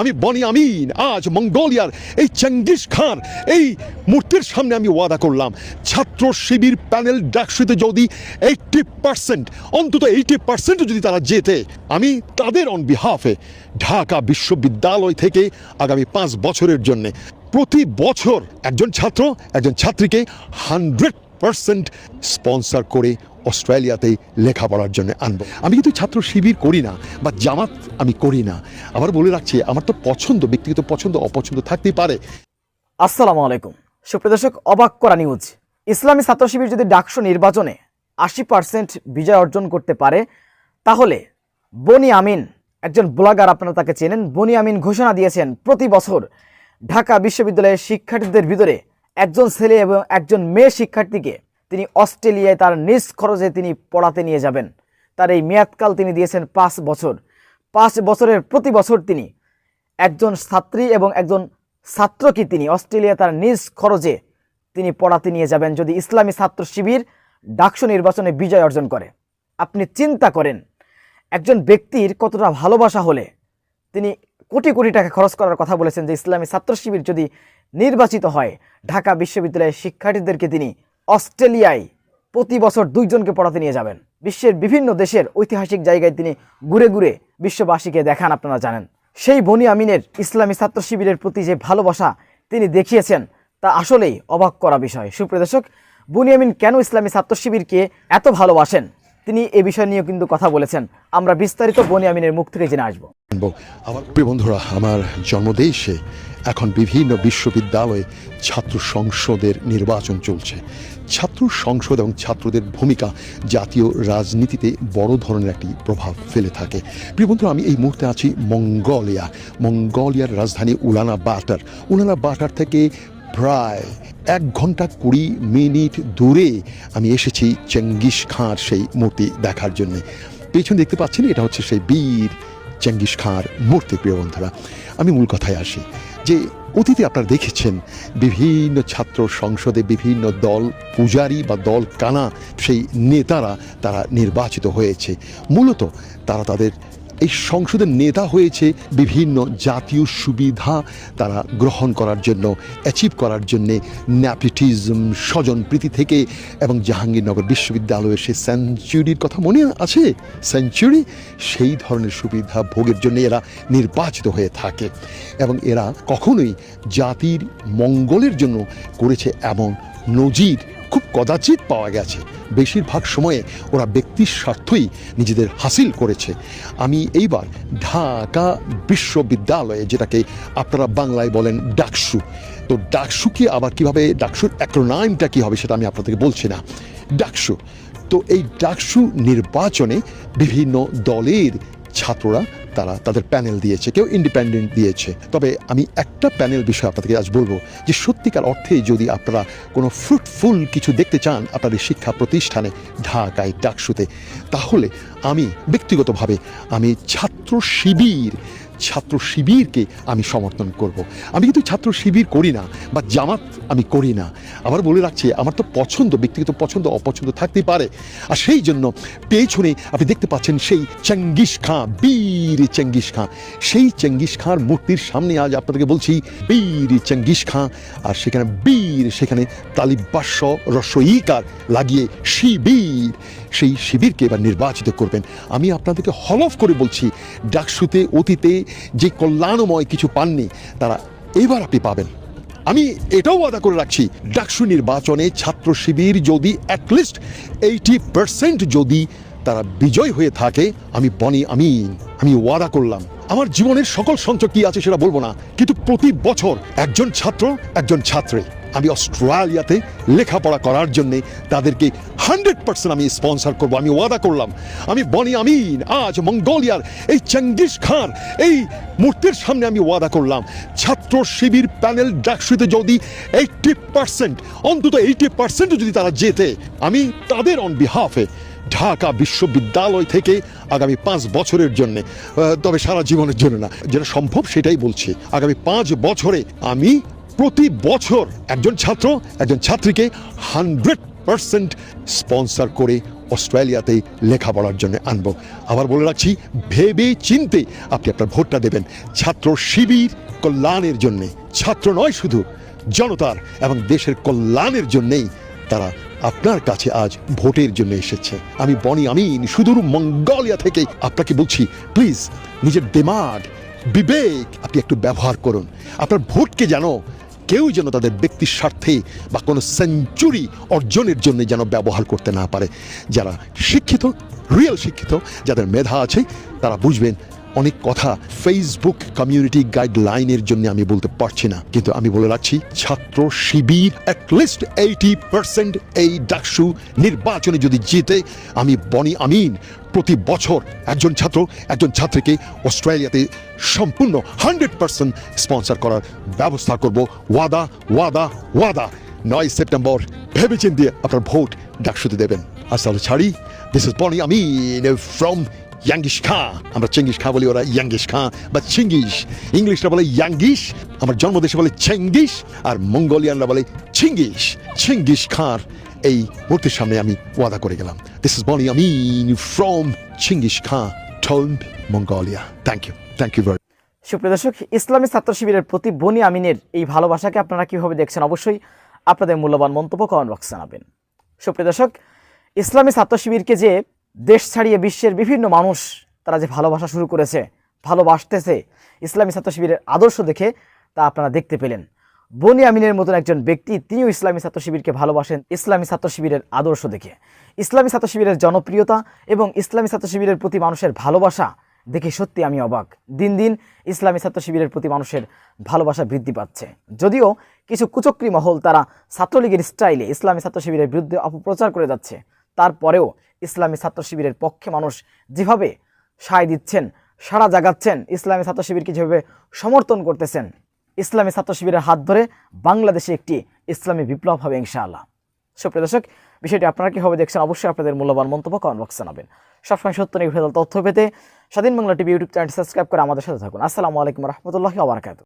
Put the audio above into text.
আমি বনি আমিন, আজ মঙ্গোলিয়ার এই চেঙ্গিস খান, এই মূর্তির সামনে আমি ওয়াদা করলাম। ছাত্র শিবির প্যানেল ডাকসুতে যদি এইটটি পার্সেন্ট অন্তত এইটি পার্সেন্ট যদি তারা যেতে আমি তাদের অন বিহাফে ঢাকা বিশ্ববিদ্যালয় থেকে আগামী পাঁচ বছরের জন্যে প্রতি বছর একজন ছাত্র, একজন ছাত্রীকে হান্ড্রেড পার্সেন্ট স্পন্সর করে অস্ট্রেলিয়াতে লেখাপড়ার জন্য আনব। আমি কিন্তু ছাত্র শিবির করি না, বা জামাত আমি করি না। আবার বলে রাখছি, আমার তো পছন্দ, ব্যক্তিগত পছন্দ, অপছন্দ থাকতেই পারে। আসসালামু আলাইকুম। সুপ্রদর্শক অবাক করা নিউজ ইসলামী ছাত্র শিবির যদি ডাকসু নির্বাচনে আশি পার্সেন্ট বিজয় অর্জন করতে পারে, তাহলে বনি আমিন, একজন ব্লগার আপনারা তাকে চেনেন, বনি আমিন ঘোষণা দিয়েছেন, প্রতি বছর ঢাকা বিশ্ববিদ্যালয়ের শিক্ষার্থীদের ভিতরে একজন ছেলে এবং একজন মেয়ে শিক্ষার্থীকে তিনি অস্ট্রেলিয়ায় তার নিজ খরচে তিনি পড়াতে নিয়ে যাবেন। তার এই মেয়াদকাল তিনি দিয়েছেন পাঁচ বছর। পাঁচ বছরের প্রতি বছর তিনি একজন ছাত্রী এবং একজন ছাত্রকে তিনি অস্ট্রেলিয়া তার নিজ খরচে তিনি পড়াতে নিয়ে যাবেন যদি ইসলামী ছাত্র শিবির ডাকসু নির্বাচনে বিজয় অর্জন করে। আপনি চিন্তা করেন, একজন ব্যক্তির কতটা ভালোবাসা হলে তিনি কোটি কোটি টাকা খরচ করার কথা বলেছেন যে ইসলামী ছাত্র শিবির যদি নির্বাচিত হয়, ঢাকা বিশ্ববিদ্যালয়ের শিক্ষার্থীদেরকে তিনি অস্ট্রেলিয়ায় প্রতি বছর দুইজনকে পড়াতে নিয়ে যাবেন। বিশ্বের বিভিন্ন দেশের ঐতিহাসিক জায়গায় তিনি ঘুরে ঘুরে বিশ্ববাসীকে দেখান, আপনারা জানেন। সেই বনি আমিনের ইসলামী ছাত্র শিবিরের প্রতি যে ভালোবাসা তিনি দেখিয়েছেন, তা আসলেই অবাক করা বিষয়। সুপ্রদর্শক বনি আমিন কেন ইসলামী ছাত্র শিবিরকে এত ভালোবাসেন? তিনি এ বিষয় নিয়েও কিন্তু কথা বলেছেন। আমরা বিস্তারিত বনি আমিনের মুখ থেকে জেনে আসব। আনব। আমার প্রিয় বন্ধুরা, আমার জন্মদেশে এখন বিভিন্ন বিশ্ববিদ্যালয়ে ছাত্র সংসদের নির্বাচন চলছে। ছাত্র সংসদ এবং ছাত্রদের ভূমিকা জাতীয় রাজনীতিতে বড় ধরনের একটি প্রভাব ফেলে থাকে। প্রিয় বন্ধুরা, আমি এই মুহূর্তে আছি মঙ্গোলিয়া। মঙ্গোলিয়ার রাজধানী উলানা বাটার। উলানা বাটার থেকে প্রায় এক ঘণ্টা কুড়ি মিনিট দূরে আমি এসেছি চেঙ্গিস খাঁর সেই মূর্তি দেখার জন্যে। পেছনে দেখতে পাচ্ছেন, এটা হচ্ছে সেই বীর চেঙ্গিস খাঁর মূর্তি, প্রিয় বন্ধুরা। আমি মূল কথায় আসি যে, অতীতে আপনারা দেখেছেন বিভিন্ন ছাত্র সংসদে বিভিন্ন দল পূজারী বা দল কানা, সেই নেতারা তারা নির্বাচিত হয়েছে। মূলত তারা তাদের এই সংসদের নেতা হয়েছে বিভিন্ন জাতীয় সুবিধা তারা গ্রহণ করার জন্য অ্যাচিভ করার জন্যে ন্যাপিটিজম স্বজনপ্রীতি থেকে এবং জাহাঙ্গীরনগর বিশ্ববিদ্যালয়ের সেই সেঞ্চুরির কথা মনে আছে? সেঞ্চুরি সেই ধরনের সুবিধা ভোগের জন্য এরা নির্বাচিত হয়ে থাকে। এবং এরা কখনোই জাতির মঙ্গলের জন্য করেছে এমন নজির খুব কদাচিৎ পাওয়া গেছে। বেশিরভাগ সময়ে ওরা ব্যক্তির স্বার্থই নিজেদের হাসিল করেছে। আমি এইবার ঢাকা বিশ্ববিদ্যালয়ে যেটাকে আপনারা বাংলায় বলেন ডাকসু। তো ডাকসুকে আবার কীভাবে, ডাকসুর অ্যাক্রোনাইমটা কী হবে সেটা আমি আপনাদেরকে বলছি না। ডাকসু। তো এই ডাকসু নির্বাচনে বিভিন্ন দলের ছাত্ররা তারা তাদের প্যানেল দিয়েছে, কেউ ইন্ডিপেন্ডেন্ট দিয়েছে। তবে আমি একটা প্যানেল বিষয়ে আপনাদেরকে আজ বলব যে সত্যিকার অর্থে যদি আপনারা কোনো ফ্রুটফুল কিছু দেখতে চান আপনাদের শিক্ষা প্রতিষ্ঠানে ঢাকায়, ডাকসুতে, তাহলে আমি ব্যক্তিগতভাবে আমি ছাত্র শিবির ছাত্র শিবিরকে আমি সমর্থন করব। আমি কিন্তু ছাত্র শিবির করি না, বা জামাত আমি করি না। আবার বলে রাখছি, আমার তো পছন্দ, ব্যক্তিগত পছন্দ, অপছন্দ থাকতেই পারে। আর সেই জন্য পেছনে আপনি দেখতে পাচ্ছেন সেই চেঙ্গিস খাঁ, বীর চেঙ্গিস খাঁ। সেই চেঙ্গিস খাঁর মূর্তির সামনে আজ আপনাদেরকে বলছি, বীর চেঙ্গিস খাঁ। আর সেখানে বীর, সেখানে তালিবাস্য রসইকার লাগিয়ে শিবির। সেই শিবিরকে এবার নির্বাচিত করবেন। আমি আপনাদেরকে হলফ করে বলছি, ডাকসুতে, অতীতে যে কল্যাণময় কিছু পাননি, তারা এবার আপনি পাবেন। আমি এটাও ওয়াদা করে রাখছি, ডাকসু নির্বাচনে ছাত্র শিবির যদি অ্যাটলিস্ট এইটি পার্সেন্ট যদি তারা বিজয় হয়ে থাকে, আমি বনি, আমি আমি ওয়াদা করলাম। আমার জীবনের সকল সঞ্চয় কি আছে সেটা বলব না, কিন্তু প্রতি বছর একজন ছাত্র, একজন ছাত্রী। আমি অস্ট্রেলিয়াতে লেখাপড়া করার জন্যে তাদেরকে হান্ড্রেড পার্সেন্ট আমি স্পন্সর করব, আমি ওয়াদা করলাম। আমি বনি আমিন, আজ মঙ্গোলিয়ার এই চেঙ্গিস খান, এই মূর্তির সামনে আমি ওয়াদা করলাম। ছাত্র শিবির প্যানেল ডাকসুতে যদি এইটটি পার্সেন্ট, অন্তত এইটি পার্সেন্ট যদি তারা জেতে, আমি তাদের অন বিহাফে ঢাকা বিশ্ববিদ্যালয় থেকে আগামী পাঁচ বছরের জন্য তবে সারা জীবনের জন্য না, যেটা সম্ভব সেটাই বলছি। আগামী পাঁচ বছরে আমি প্রতি বছর একজন ছাত্র, একজন ছাত্রীকে হান্ড্রেড পার্সেন্ট স্পন্সর করে অস্ট্রেলিয়াতে লেখাপড়ার জন্য আনব। আবার বলে রাখছি, ভেবে চিনতে আপনি আপনার ভোটটা দেবেন। ছাত্র শিবির কল্যাণের জন্যে। ছাত্র নয় শুধু, জনতার এবং দেশের কল্যাণের জন্যেই তারা আপনার কাছে আজ ভোটের জন্য এসেছে। আমি বনি আমিন, সুদূর মঙ্গোলিয়া থেকে আপনাকে বলছি প্লিজ নিজের দেমাগ বিবেক আপনি একটু ব্যবহার করুন। আপনার ভোটকে যেন কেউ যেন তাদের ব্যক্তির স্বার্থে বা কোনো সেঞ্চুরি অর্জনের জন্য যেন ব্যবহার করতে না পারে। যারা শিক্ষিত রিয়েল শিক্ষিত, যাদের মেধা আছে, তারা বুঝবেন অনেক কথা ফেসবুক কমিউনিটি গাইডলাইনের জন্য আমি বলতে পারছি না। কিন্তু আমি বলে রাখছি, ছাত্র শিবির অ্যাটলিস্ট এইটি পার্সেন্ট এই ডাকসু নির্বাচনে যদি জিতে, আমি বনি আমিন, প্রতি বছর একজন ছাত্র একজন ছাত্রীকে অস্ট্রেলিয়াতে সম্পূর্ণ হান্ড্রেড পার্সেন্ট স্পন্সর করার ব্যবস্থা করব। ওয়াদা ওয়াদা ওয়াদা। নয় সেপ্টেম্বর ভেবেছেন দিয়ে আপনার ভোট ডাকসুতে দেবেন। আসলে ছাড়ি। This is Boni Amin from ইয়াঙ্গিশ খা আমরা চেঙ্গিস খা বলি ওরা ইয়াঙ্গিশ খা বা চিঙ্গিস ইংলিশরা বলে ইয়াঙ্গিশ আমার জন্মদেশে বলে চেঙ্গিস আর মঙ্গোলিয়ানরা বলে চিঙ্গিস চিঙ্গিস খার এই মূর্তির সামনে আমি ওয়াদা করে গেলাম দিস ইজ বনি Amin from Chinggis Khan told Mongolia thank you thank you very সুপ্রিয় দর্শক, ইসলামী ছাত্র শিবিরের প্রতি বনি আমিনের এই ভালোবাসাকে আপনারা কীভাবে দেখছেন অবশ্যই আপনাদের মূল্যবান মন্তব্য কমেন্ট বক্সে জানাবেন। সুপ্রিয় দর্শক, ইসলামী ছাত্র শিবিরকে যে দেশ ছাড়িয়ে বিশ্বের বিভিন্ন মানুষ তারা যে ভালোবাসা শুরু করেছে, ভালোবাসতেছে, ইসলামী ছাত্র শিবিরের আদর্শ দেখে তা আপনারা দেখতে পেলেন। বনি আমিনের মতন একজন ব্যক্তি, তিনিও ইসলামী ছাত্র শিবিরকে ভালোবাসেন ইসলামী ছাত্র শিবিরের আদর্শ দেখে। ইসলামী ছাত্র শিবিরের জনপ্রিয়তা এবং ইসলামী ছাত্র শিবিরের প্রতি মানুষের ভালোবাসা দেখে সত্যি আমি অবাক। দিন দিন ইসলামী ছাত্র শিবিরের প্রতি মানুষের ভালোবাসা বৃদ্ধি পাচ্ছে। যদিও কিছু কুচক্রী মহল তারা ছাত্রলীগের স্টাইলে ইসলামী ছাত্র শিবিরের বিরুদ্ধে অপপ্রচার করে যাচ্ছে। তারপরেও ইসলামী ছাত্র শিবিরের পক্ষে মানুষ যেভাবে সায় দিচ্ছেন, সাড়া জাগাচ্ছেন, ইসলামী ছাত্র শিবিরকে যেভাবে সমর্থন করতেছেন, ইসলামী ছাত্র শিবিরের হাত ধরে বাংলাদেশে একটি ইসলামী বিপ্লব হবে ইনশাআল্লাহ। সুপ্রিয় দর্শক, বিষয়টি আপনারা কীভাবে দেখছেন অবশ্যই আপনাদের মূল্যবান মন্তব্য কমেন্ট বক্সে জানাবেন। সবসময় সত্য নির্ভেজাল তথ্য পেতে Swadhin Bangla TV YouTube channel subscribe করে আমাদের সাথে থাকুন। আসসালামু আলাইকুম রহমতুল্লাহি আবরকাত